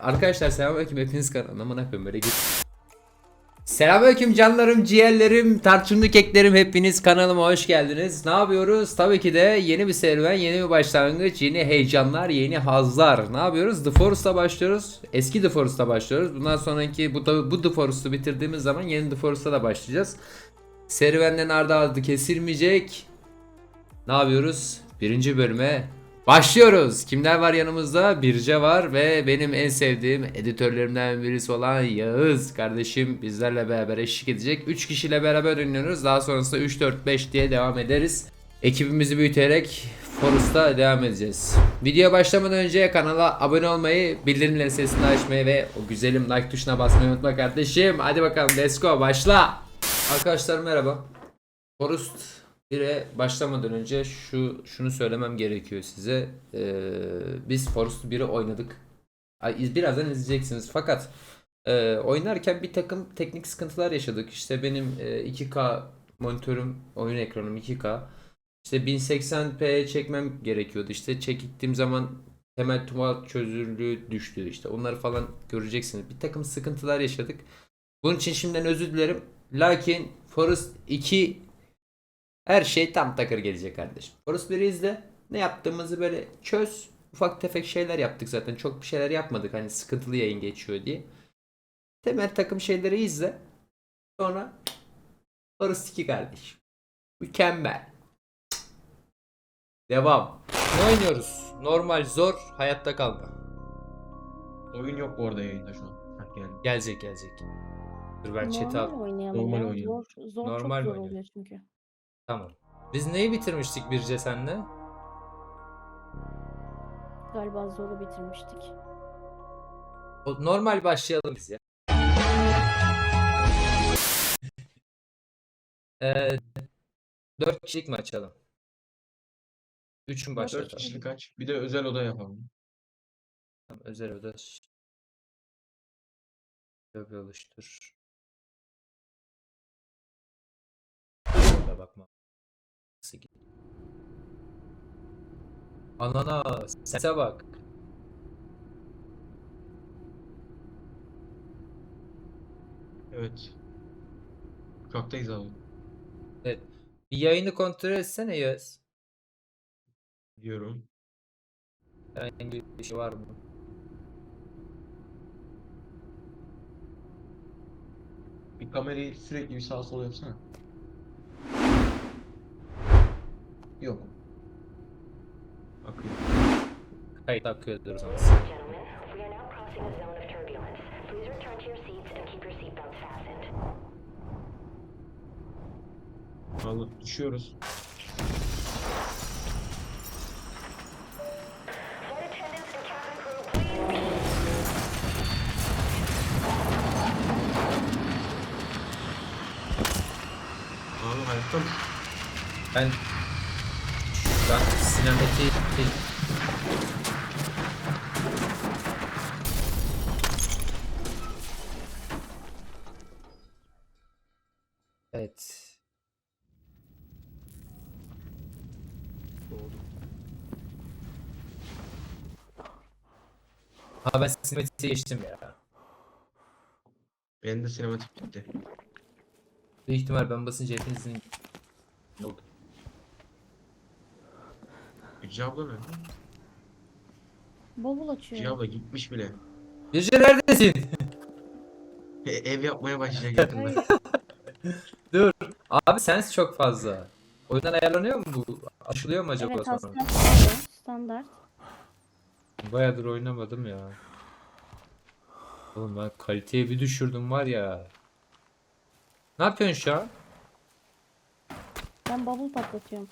Arkadaşlar selamünaleyküm hepiniz kanalına amına koyayım böyle git. Selamünaleyküm canlarım, ciğerlerim, tarçınlı keklerim hepiniz kanalıma hoş geldiniz. Ne yapıyoruz? Tabii ki de yeni bir serüven, yeni bir başlangıç, yeni heyecanlar, yeni hazlar. Ne yapıyoruz? The Forest'a başlıyoruz. Eski The Forest'a başlıyoruz. Bundan sonraki bu da bu The Forest'u bitirdiğimiz zaman yeni The Forest'a da başlayacağız. Serüvenden ardı ardı kesilmeyecek. Ne yapıyoruz? Birinci bölüme başlıyoruz. Kimler var yanımızda? Birce var ve benim en sevdiğim editörlerimden birisi olan Yağız kardeşim bizlerle beraber eşlik edecek. 3 kişiyle beraber oynuyoruz. Daha sonrasında 3 4 5 diye devam ederiz. Ekibimizi büyüterek Forest'a devam edeceğiz. Videoya başlamadan önce kanala abone olmayı, bildirimleri sesini açmayı ve o güzelim like tuşuna basmayı unutma kardeşim. Hadi bakalım let's go başla. Arkadaşlar merhaba. Forest 1'e başlamadan önce şu şunu söylemem gerekiyor size. Ee, biz Forest 1'i oynadık. Birazdan izleyeceksiniz. Fakat e, oynarken bir takım teknik sıkıntılar yaşadık. İşte benim e, 2K monitörüm, oyun ekranım 2K. İşte 1080p çekmem gerekiyordu. İşte çektiğim zaman temel tuval çözünürlüğü düştü. İşte onları falan göreceksiniz. Bir takım sıkıntılar yaşadık. Bunun için şimdiden özür dilerim. Lakin Forest 2 her şey tam takır gelecek kardeşim. 1'i izle. Ne yaptığımızı böyle çöz. Ufak tefek şeyler yaptık zaten. Çok bir şeyler yapmadık hani sıkıntılı yayın geçiyor diye. Temel takım şeyleri izle. Sonra Forest 2 kardeşim. Mükemmel. Devam. Ne oynuyoruz? Normal, zor, hayatta kalma. Oyun yok bu arada yayında şu an. Heh, geldi. Gelecek gelecek. Dur ben chat'i al. Normal oynayalım Normal ya. oynayalım. Zor, zor Normal çok zor oynayalım? oluyor çünkü. Tamam. Biz neyi bitirmiştik Birce senle? Galiba zoru bitirmiştik. O, normal başlayalım biz ya. Ee, 4 kişilik mi açalım? 3 mü 4 başlatalım? kişilik aç. Bir de özel oda yapalım. Tamam, özel oda. Lobi oluştur. Şöyle bakma. Nasıl gidiyor? Anana sese bak. Evet. Uçaktayız abi. Evet. Bir yayını kontrol etsene Yağız. Diyorum. Herhangi bir şey var mı? Bir kamerayı sürekli bir sağa sola yapsana. Seats and keep your seatbelts fastened. Vallahi düşüyoruz. Flight attendants and cabin crew, please. Abi hayatta mı? Ben an sinematiği Evet. Ha ben sinematiğe geçtim ya. Benim de sinematik bitti. Büyük ihtimal ben basınca hepinizin oldu. Yüce abla nerede? Açıyor. Abla gitmiş bile. Birce neredesin? E, ev yapmaya başlayacak yakında. Hayır. Dur. Abi sens çok fazla. O yüzden ayarlanıyor mu bu? Aşılıyor mu acaba evet sonra? oluyor, standart. Bayağıdır oynamadım ya. Oğlum ben kaliteyi bir düşürdüm var ya. Ne yapıyorsun şu an? Ben bavul patlatıyorum.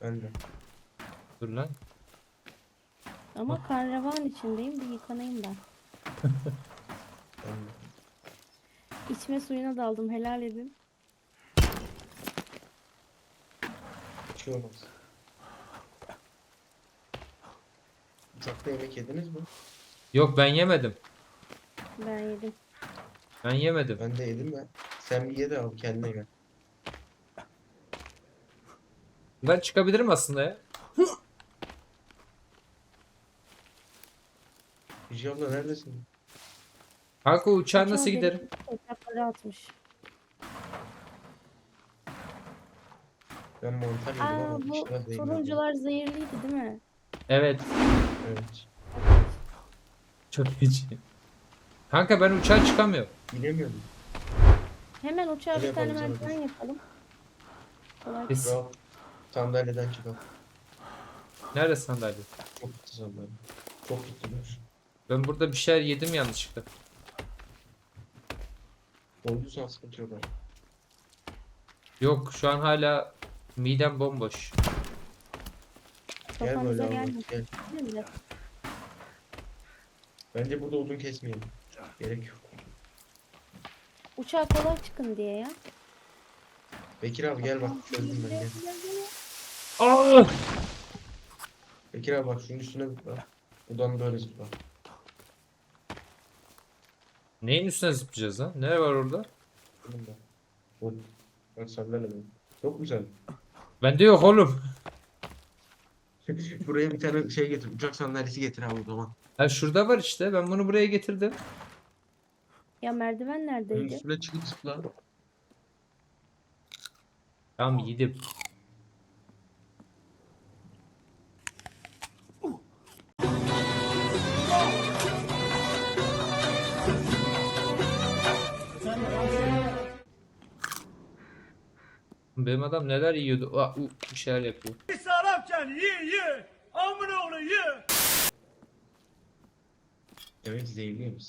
De. Dur lan. Ama karavan içindeyim. Bir yıkanayım ben. İçme suyuna daldım. Helal edin. Bir şey olmaz. Uçakta yemek yediniz mi? Yok ben yemedim. Ben yedim. Ben yemedim. Ben de yedim ben. Sen bir ye de al kendine gel. Ben çıkabilirim aslında ya. Hicri abla neredesin? Kanka uçağa nasıl giderim? değiştirip Uçakları atmış. Ben mantar yedim Aa ama bu turuncular zehirliydi değil mi? Evet. Evet. Çok feci. Kanka ben uçağa çıkamıyorum. Bilemiyorum. Hemen uçağa Öyle bir tane yapalım, merdiven yapalım. Kolay Biz- sandalyeden çıkalım. Nerede sandalye? Çok gitti sandalye. Çok gittiler. Ben burada bir şeyler yedim yanlışlıkla. Dolduysan sıkıntı yok abi. Yok şu an hala midem bomboş. Gel Kafanıza böyle gelmesin. Gel. değil mi? Bence burada odun kesmeyelim. Gerek yok. Uçağa kolay çıkın diye ya. Bekir abi gel bak çözdüm ben gel. Aa! Bekir abi bak şunun üstüne zıpla. Buradan böyle zıpla. Neyin üstüne zıplayacağız lan? Ne var orada? Da. Bu. Bak benim. Çok güzel. Bende yok oğlum. Buraya bir tane şey getir. Uçak sandalyesi getir abi o zaman. Ha şurada var işte. Ben bunu buraya getirdim. Ya merdiven Bunun neredeydi? üstüne çıkıp zıpla. Tamam yedim. Benim adam neler yiyordu? Aa, u, bir şeyler yapıyor. Sarapcan ye ye. Amına oğlu ye. Demek ki zehirliymiş.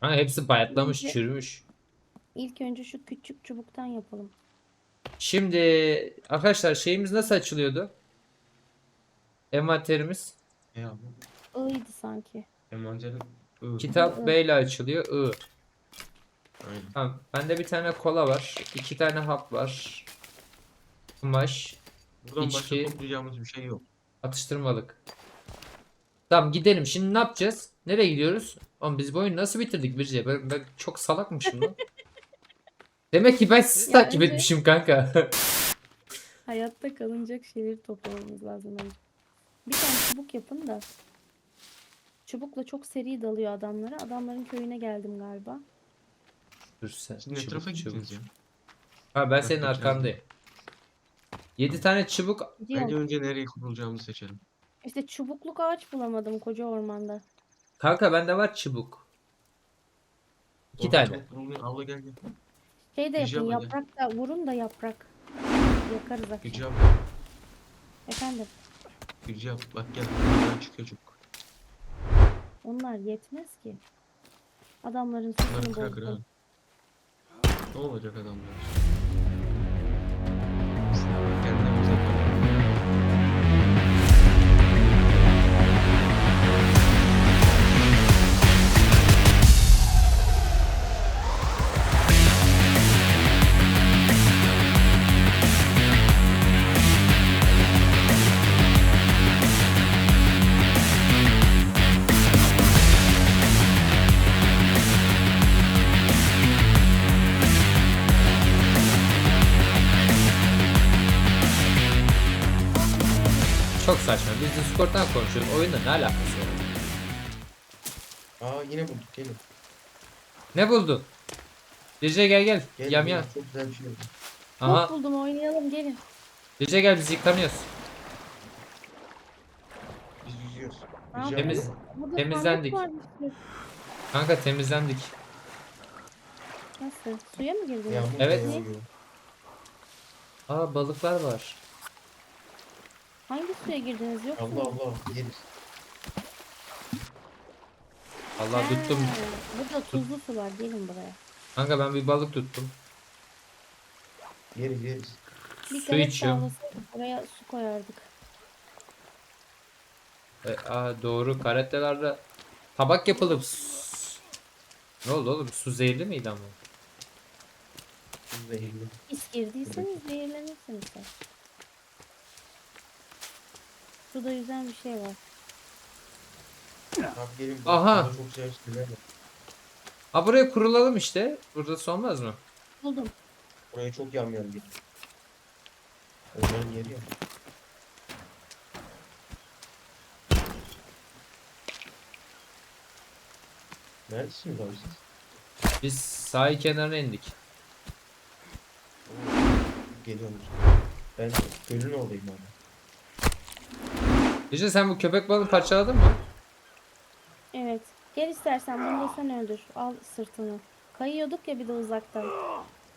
Ha hepsi bayatlamış, çürümüş. İlk önce şu küçük çubuktan yapalım. Şimdi arkadaşlar şeyimiz nasıl açılıyordu? Envanterimiz. Ne abi? Iyiydi sanki. Envanterin ıı. Kitap B ile açılıyor. I. Aynen. Tamam. Bende bir tane kola var. iki tane hap var. Kumaş. Buradan başka İçki. toplayacağımız bir şey yok. Atıştırmalık. Tamam gidelim. Şimdi ne yapacağız? Nereye gidiyoruz? Oğlum biz bu oyunu nasıl bitirdik Birce? Ben, ben çok salakmışım lan. Demek ki ben sizi Ya takip etmişim kanka. Hayatta kalınacak şeyleri toplamamız lazım önce. Bir tane çubuk yapın da. Çubukla çok seri dalıyor adamlara. Adamların köyüne geldim galiba. Dur sen. Siz ne çubuk, tarafa çubuk. gittiniz ya? Ha ben senin Bak, arkandayım. 7 tane çubuk. Bence önce nereye kurulacağımızı seçelim. İşte çubukluk ağaç bulamadım koca ormanda. Kanka bende var çubuk. 2 Orada tane. çok kuruluyor. Abla gel gel. Şey de yapın yaprak da vurun da yaprak. Yakarız akşam. Gülce abla. Efendim Gülce abla. Bak gel. Buradan çıkıyor çubuk. onlar yetmez ki. Adamların kıra kıra. bozdum. Ne olacak adamlar? Biz Discord'dan konuşuyoruz. Oyunda ne alakası var? Aa yine bulduk gelin. Ne buldun? Gece gel gel. Gel Yam gelin. yam. Çok güzel bir şey oldu. Aha. Çok buldum oynayalım gelin. Gece gel biz yıkanıyoruz. Biz yüzüyoruz. Gülce Temiz-. Burada temizlendik. sandık var bir sürü. Kanka temizlendik. Nasıl? Suya mı girdiniz? Yağmur Evet. yağıyor. Aa balıklar var. Hangi suya girdiniz yok mu? Allah Allah yeriz. Allah tuttum. Ha, Burada tuzlu su var gelin buraya. Kanka ben bir balık tuttum. Yeriz yeriz. Bir Su galet içiyorum. buraya su koyardık. E, aa doğru karetelerde tabak yapılıp Ne oldu oğlum? Su zehirli miydi ama? Zehirli. Pis girdiyseniz zehirlenirsiniz. Suda yüzen bir şey var. Abi gelin. Aha. Burada Çok güzel şeyler var. Ha buraya kurulalım işte. Burada olmaz mı? Buldum. Buraya çok yam yam geliyor. Onların yeri ya. Neredesiniz abi siz? Biz sahil kenarına indik. Geliyormuş. Ben gölün oradayım abi. Gece sen bu köpek balığını parçaladın mı? Evet. Gel istersen bunu da sen öldür. Al sırtını. Kayıyorduk ya bir de uzaktan.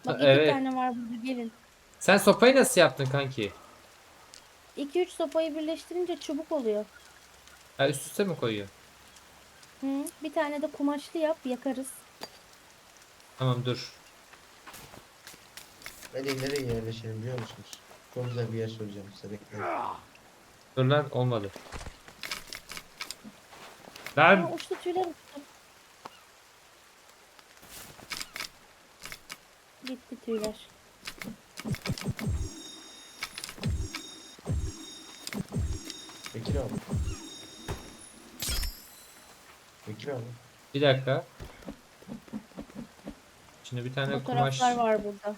Bak iki Evet. tane var burada gelin. Sen sopayı nasıl yaptın kanki? 2-3 sopayı birleştirince çubuk oluyor. Ha üst üste mi koyuyor? Hı. Bir tane de kumaşlı yap yakarız. Tamam dur. Nereye nereye yerleşelim biliyor musunuz? Çok güzel bir yer söyleyeceğim size bekleyin. Dur lan olmadı. Aa, Lan uçtu tüyler uçtu. Gitti tüyler. Bekir abi. Bekir abi. bir dakika. Şimdi bir tane kumaş. Fotoğraflar var burada.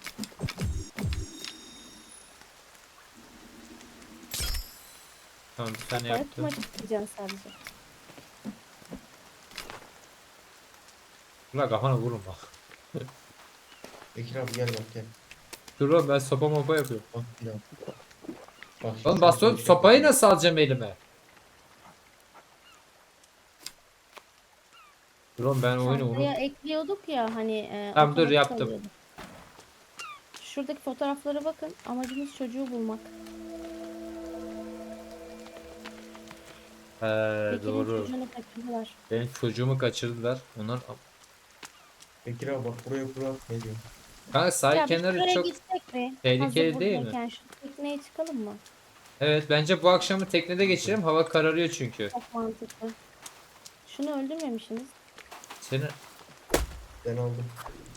Tamam bir tane yaptım. kumaş isteyeceksin sadece. Ulan kafana vurun bak. Bekir abi gel bak gel. Dur oğlum ben sopa mopa yapıyorum. Bak bir abi. Bak şimdi Oğlum çok baston sopayı nasıl alacağım elime? Dur oğlum ben oyunu Çantaya unut. ekliyorduk ya hani e, Tamam, dur, otomatik yaptım. oluyordu. Şuradaki fotoğraflara bakın. Amacımız çocuğu bulmak. He Bekir'in doğru. çocuğunu kaçırdılar. Benim çocuğumu kaçırdılar. Onlar Bekir abi bak buraya kur at ne diyor? Kanka sahil Ya biz kenarı şuraya çok gitsek mi? tehlikeli Hazır değil mi? buradayken Şu tekneye çıkalım mı? Evet bence bu akşamı teknede geçirelim. Hava kararıyor çünkü. Çok mantıklı. Şunu öldürmemişsiniz. Seni Ben aldım.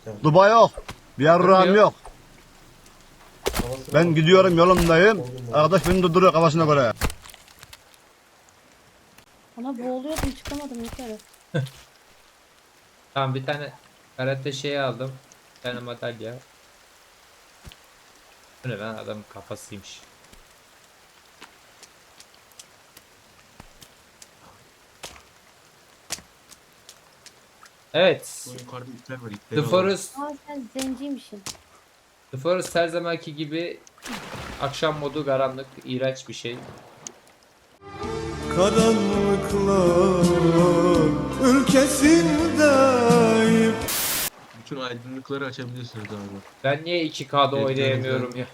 Tamam. Duba yok. Bir yarrağım Yok. yok. Ben gidiyorum yolumdayım. Arkadaş beni durduruyor kafasına göre. Ona boğuluyordum çıkamadım bir kere. Tamam bir tane karate şeyi aldım. Bir tane madalya. Bu ne lan adamın kafasıymış. Evet. Bu yukarıda ipler var ipleri The. Forest, Aa sen zenciymişsin. The Forest her zamanki gibi akşam modu karanlık, iğrenç bir şey. Karanlıklar ülkesindeyim Bütün aydınlıkları açabilirsiniz abi. Ben niye 2K'da Evet, oynayamıyorum ya?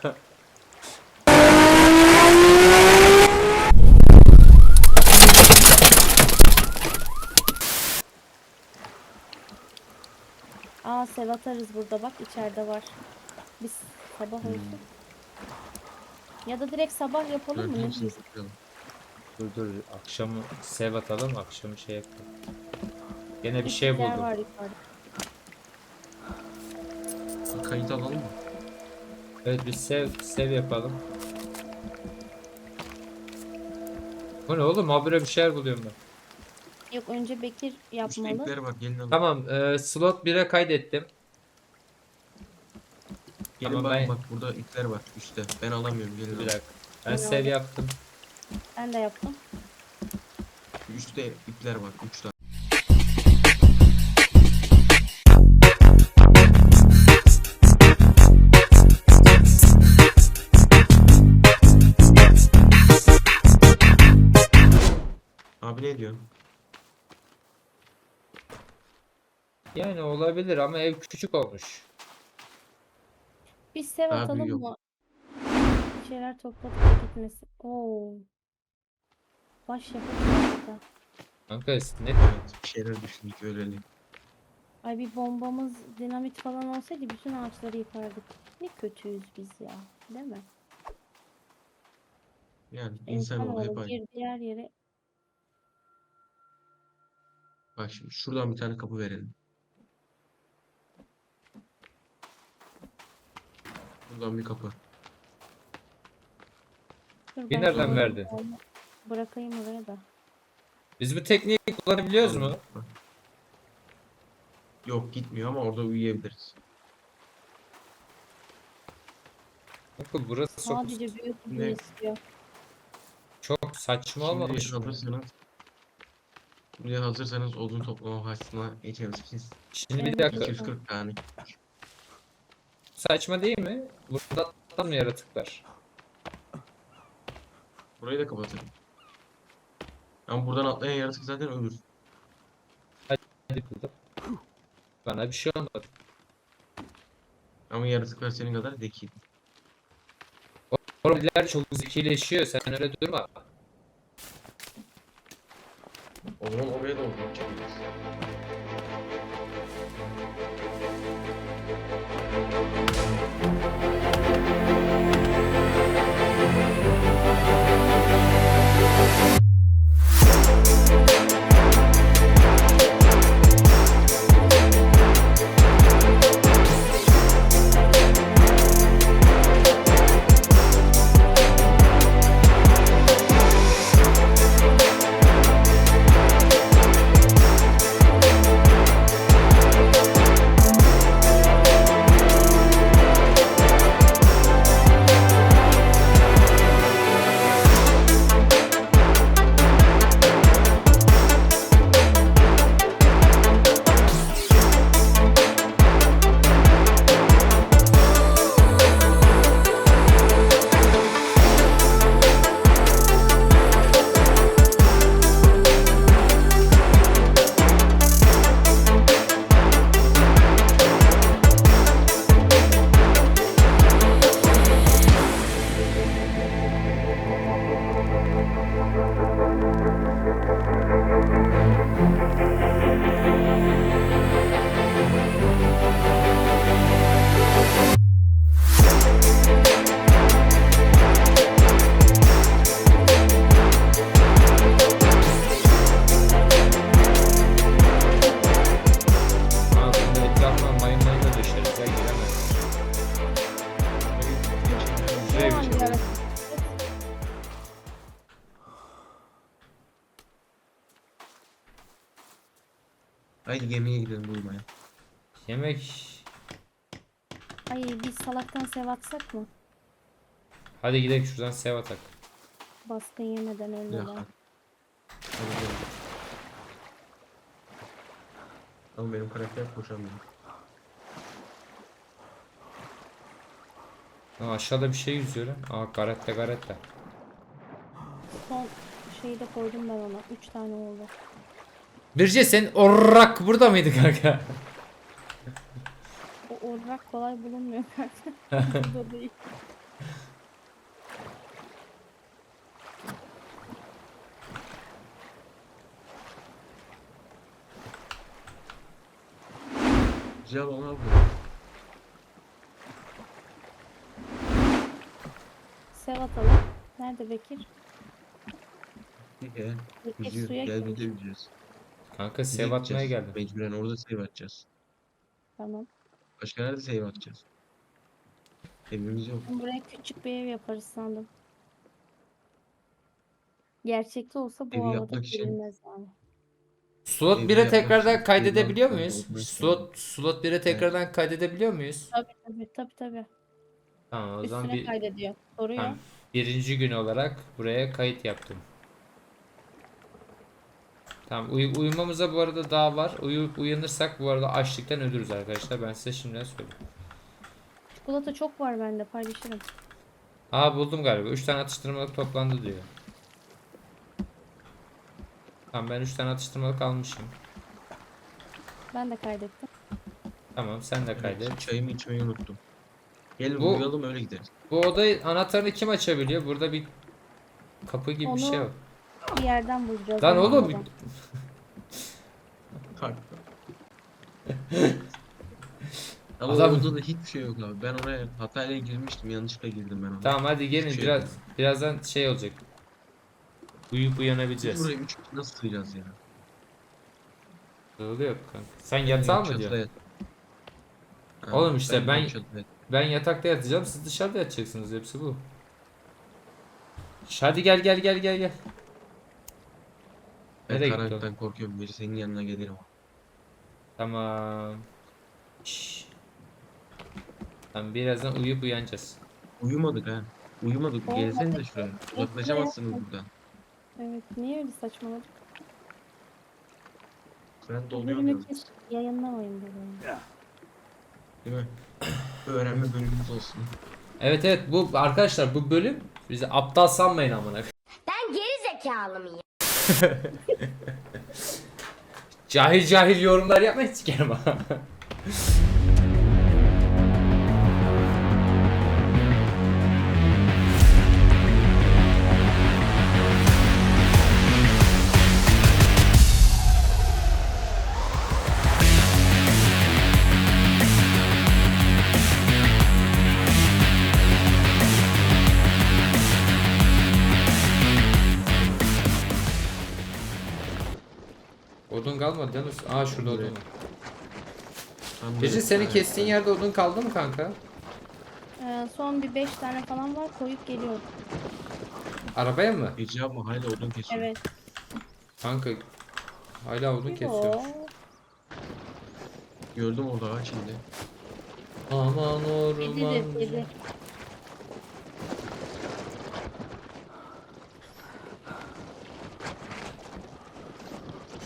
Aa sev atarız burada bak içeride var. Biz sabah Hmm. olsun. Ya da direkt sabah yapalım mı? Ne Gördüğünüz diyorsun? gibi. Dur dur akşamı sev atalım akşamı şey yapalım. Gene bir şey buldum. var yukarıda. Bir Kayıt alalım mı? Evet bir sev sev yapalım. Bu ne oğlum habire bir şeyler buluyorum ben. Yok önce Bekir yapmalı. var gelin alın. Tamam e, slot 1'e kaydettim. Gelin Tamam, bakın ben- bak burada ipler var üstte. Ben alamıyorum gelin Bir alın. dakika. Ben sev yaptım. Ben de yaptım. Üstte ipler var 3 tane. Diyorsun? Yani olabilir ama ev küçük olmuş. Biz sev Daha atalım büyüğü yok. mı? Bir şeyler topladık da gitmesin. Oo. Baş burada. Kanka ne? Evet bir şeyler düşündük öyle. Ay bir bombamız, dinamit falan olsaydı bütün ağaçları yıkardık. Ne kötüyüz biz ya. Değil mi? Yani insanoğlu hep İnsanoğlu aynı. girdiği her yere Bak şimdi şuradan bir tane kapı verelim. Buradan bir kapı. Dur, Bir ben nereden şunu verdin? Bırakayım oraya da. Biz bu tekniği kullanabiliyoruz mu? Yok gitmiyor ama orada uyuyabiliriz. Kanka burası çok, Sadece büyük bir Ne? istiyor. çok saçma olmamış Şimdi mı? alırsanız Şimdi hazırsanız odun toplama faslına geçelim. Biz Şimdi bir dakika. 240 tane. Saçma değil mi? Burada tam yaratıklar. Burayı da kapatalım. Ama buradan atlayan yaratık zaten ölür. Hadi burada. Bana bir şey olmadı. Ama yaratıklar senin kadar zeki. Orbiler çok zekileşiyor. Sen öyle durma. O zaman oraya da odun sev atsak mı? Hadi gidelim şuradan sev atak. Baskın yemeden ölmeden. Hadi gidelim. Ama benim karakter koşamıyor. Aa, aşağıda bir şey yüzüyor lan. Aa garette garette. Son şeyi de koydum ben ona. 3 tane oldu. Birce sen orrak burada mıydı kanka? O orrak kolay bulunmuyor kanka. Burada değil. Güzel ona bu. Sev atalım. Nerede Bekir? Gel. Bekir suya Gel girmiş. bir de yüzeceğiz. Kanka sev atmaya geldim. Mecburen orada save atacağız. Tamam. Başka nerede save atacağız? Evimiz yok. Buraya küçük bir ev yaparız sandım. Gerçekte olsa bu Evi havada yapmak için- girilmez yani. Slot Evi 1'e yapmak tekrardan için kaydedebiliyor kullanmak muyuz? olmaz Slot slot 1'e tekrardan kaydedebiliyor muyuz? Tabii tabii tabii tabii. Tamam o zaman Üstüne bir kaydediyor. Soruyor. tamam, birinci gün olarak buraya kayıt yaptım. Tamam uy- uyumamıza bu arada daha var. Uyuyup uyanırsak bu arada açlıktan ölürüz arkadaşlar. Ben size şimdiden söyleyeyim. Çikolata çok var bende paylaşırım. Aa buldum galiba. 3 tane atıştırmalık toplandı diyor. Tamam ben 3 tane atıştırmalık almışım. Ben de kaydettim. Tamam sen de kaydet. Çayımı içmeyi unuttum. Gelin Bu- uyuyalım öyle gideriz. Bu odayı anahtarını kim açabiliyor? Burada bir kapı gibi bir Onu şey var. Bir yerden bulacağız. Lan oğlum oradan. Kalk. Ama Adam- o odada hiçbir şey yok abi. Ben oraya hatayla girmiştim. Yanlışlıkla girdim ben oraya. Tamam hadi gelin şey biraz yok. birazdan şey olacak. Uyuyup Biz uyanabileceğiz. buraya üç kişi nasıl sığacağız ya? Oluyor kanka. Sen yatağa mı Çatıda diyorsun? yat. Ha, Oğlum işte ben- çatıda yat- Ben yatakta yatacağım siz dışarıda yatacaksınız hepsi bu. Şş, Hadi gel gel gel gel gel. Ben Nereye gitti karanlıktan korkuyorum. Biri senin yanına gelirim. Tamam. Şş. Tamam birazdan uyuyup uyanacağız. Uyumadık ha. Uyumadık. Olmadı. Gelsene de şuraya. Uzaklaşamazsınız buradan. Evet niye öyle saçmaladık? Ben Bu doluyorum bölümü keşke yayınlamayın bu bölümü. Değil mi? Öğrenme bölümümüz olsun. Evet evet bu arkadaşlar bu bölüm bizi aptal sanmayın amına. Ben geri zekalı mıyım? Cahil cahil yorumlar yapmayın sikerim ha. Yalnız. Aa şurada odun var. Gece senin kestiğin yerde odun kaldı mı kanka? Ee, son bir 5 tane falan var koyup geliyorum. Arabaya mı? Gece yapma hala odun kesiyor. Evet. Kanka hala odun kesiyor. Gördüm orada ağaç şimdi. Aman orman. kedi.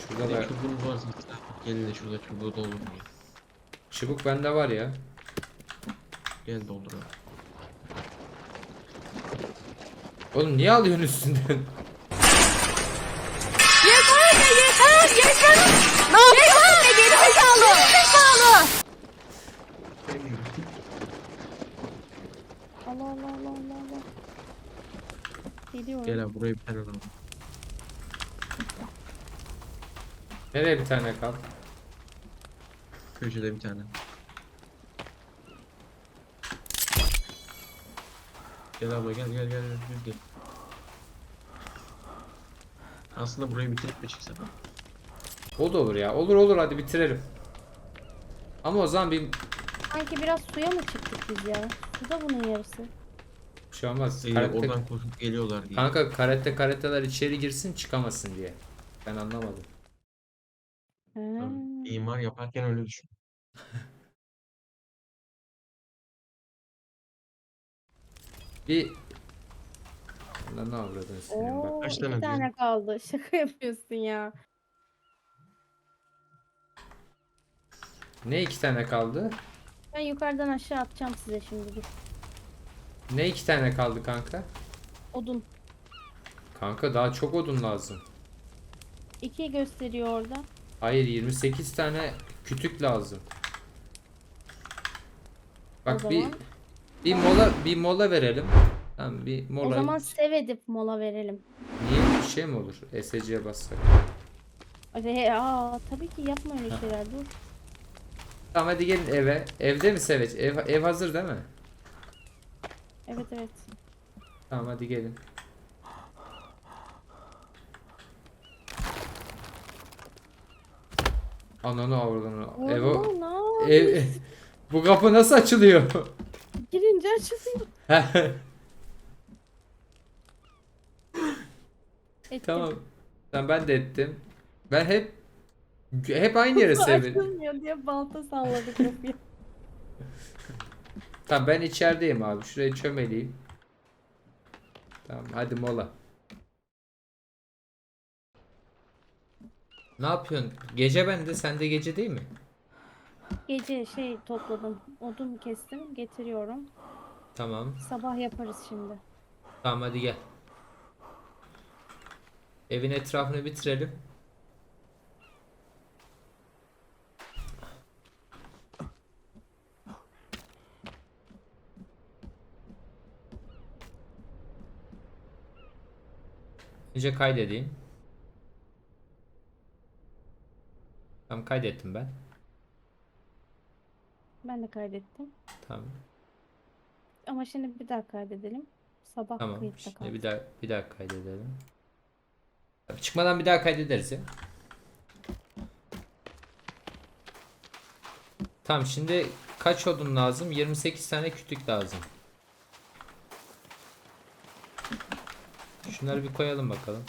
Şurada Ne da çubuğunuz varsa zaten gelin de şurada çubuğu doldurun. ya. çubuk bende var ya. Gel dolduralım. Oğlum niye alıyorsun üstünden? Allah Allah Allah Allah Allah. Geliyorum. Gel abi buraya bir tane alalım. Nereye bir tane kal? Köşede bir tane. Gel abla gel gel gel gel gel. gel. Aslında burayı bitirip mi çıksak? O da olur ya. Olur olur hadi bitirelim. Ama o zaman bir Sanki biraz suya mı çıktık biz ya? Suda bunun yarısı. bir şey olmaz. Ee, Karate- oradan koşup geliyorlar diye. Kanka karate karateler içeri girsin çıkamasın diye. Ben anlamadım. Tabii. İmar yaparken öyle düşün. Bir Lan ne avradın senin Oo, bak. kaç iki tane tane diyorsun? kaldı. Şaka yapıyorsun ya. Ne iki tane kaldı? Ben yukarıdan aşağı atacağım size şimdi dur. Ne iki tane kaldı kanka? Odun. Kanka daha çok odun lazım. İki gösteriyor orada. Hayır 28 tane kütük lazım. Bak O bir zaman- bir mola bir mola verelim. Tamam bir mola. O zaman sev edip mola verelim. Niye bir şey mi olur? SC'ye bassak. Ve aa tabii ki yapma öyle şeyler dur. Tamam hadi gelin eve. Evde mi Seveç? Ev, ev hazır değil mi? Evet evet. Tamam hadi gelin. Ananı avradını. Ev, o- Oo, ne ev, bu kapı nasıl açılıyor? Girince açılıyor. Ettim. tamam. Tamam ben de ettim. Ben hep hep aynı yere seviyorum. Açılmıyor diye balta salladı kapıyı. Tamam ben içerideyim abi. Şurayı çömeleyim. Tamam hadi mola. Ne yapıyorsun? Gece bende, sende gece değil mi? Gece şey topladım. Odun kestim getiriyorum. Tamam. Sabah yaparız şimdi. Tamam hadi gel. Evin etrafını bitirelim. Önce kaydedeyim. Tamam kaydettim ben. Ben de kaydettim. Tamam. Ama şimdi bir daha kaydedelim. Sabah Tamam. kayıtta Şimdi bir daha bir daha kaydedelim. Çıkmadan bir daha kaydederiz ya. Tamam şimdi kaç odun lazım? 28 tane kütük lazım. Şunları bir koyalım bakalım.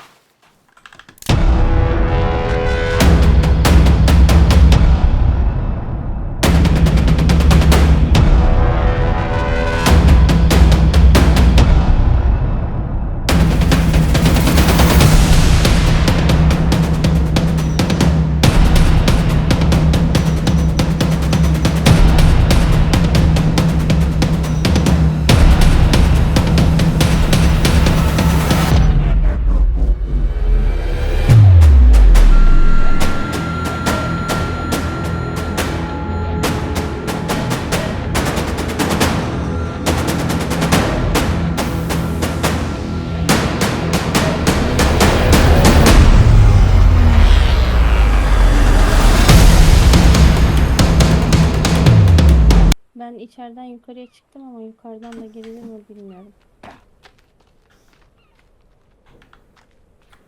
Çıktım ama yukarıdan da girilir mi bilmiyorum.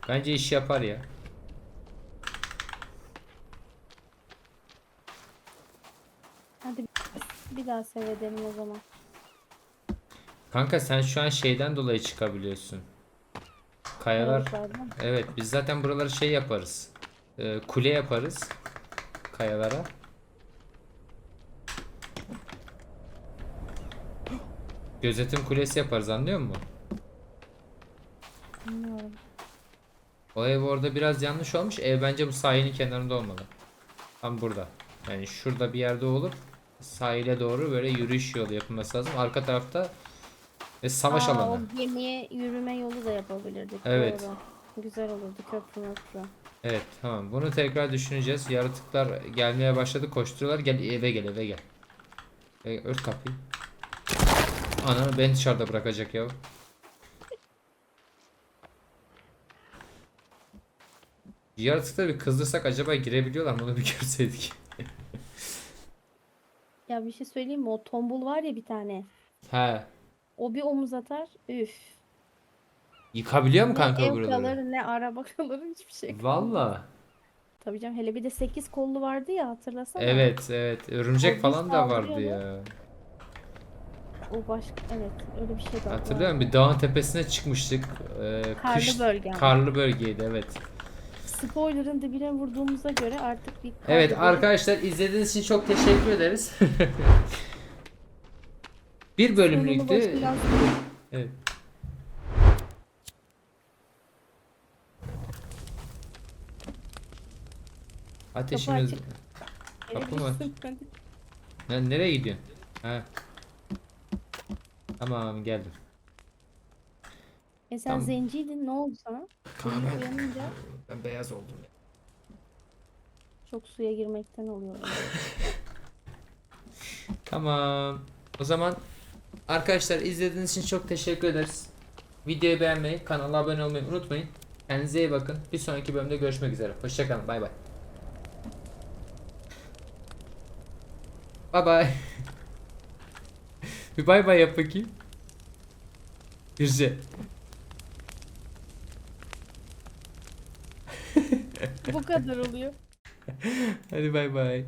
Bence iş yapar ya. Hadi bir daha seyredelim o zaman. Kanka sen şu an şeyden dolayı çıkabiliyorsun. Kayalar. Evet biz zaten buraları şey yaparız. Ee, kule yaparız. Kayalara. Gözetim kulesi yaparız anlıyor musun? Bilmiyorum. O ev orada biraz yanlış olmuş. Ev bence bu sahilin kenarında olmalı. Tam burada. Yani şurada bir yerde olup sahile doğru böyle yürüyüş yolu yapılması lazım. Arka tarafta ve savaş Aa, alanı. O gemiye yürüme yolu da yapabilirdik. Evet. Doğru. Güzel olurdu köprü möprü. Evet tamam. Bunu tekrar düşüneceğiz. Yaratıklar gelmeye başladı. Koşturuyorlar. Gel eve gel eve gel. E, ört kapıyı. Ana beni dışarıda bırakacak ya. Yaratıkları bir kızdırsak acaba girebiliyorlar mı? Onu bir görseydik. Ya bir şey söyleyeyim mi? O tombul var ya bir tane. He. O bir omuz atar. Üf. Yıkabiliyor mu Ne kanka ev buraları? kalır ne araba kalır hiçbir şey. Valla. Tabii canım hele bir de 8 kollu vardı ya hatırlasana. Evet evet. Örümcek bir falan da vardı ya. O başka evet öyle bir şey de Hatırlıyor musun? Bir dağın tepesine çıkmıştık. Ee, Karlı kış, bölge ama. Karlı bölgeydi evet. Spoiler'ın dibine vurduğumuza göre artık bir Evet karlı arkadaşlar izlediğiniz için çok teşekkür ederiz. bir bölge- Sonunu bölümlüktü. başını yazdım. Evet. Ateşimiz... Kapı mı? Verebilirsin. Lan nereye gidiyorsun? Ha. Tamam geldim. E sen Tamam. zenciydin ne oldu sana? Bugün uyanınca Ben beyaz oldum. çok suya girmekten oluyor. Tamam. O zaman arkadaşlar izlediğiniz için çok teşekkür ederiz. Videoyu beğenmeyi, kanala abone olmayı unutmayın. Kendinize iyi bakın. Bir sonraki bölümde görüşmek üzere. Hoşçakalın. Bay bay. Bay bay. Bir bay bay yap bakayım. Güzel. Bu kadar oluyor. Hadi bay bay.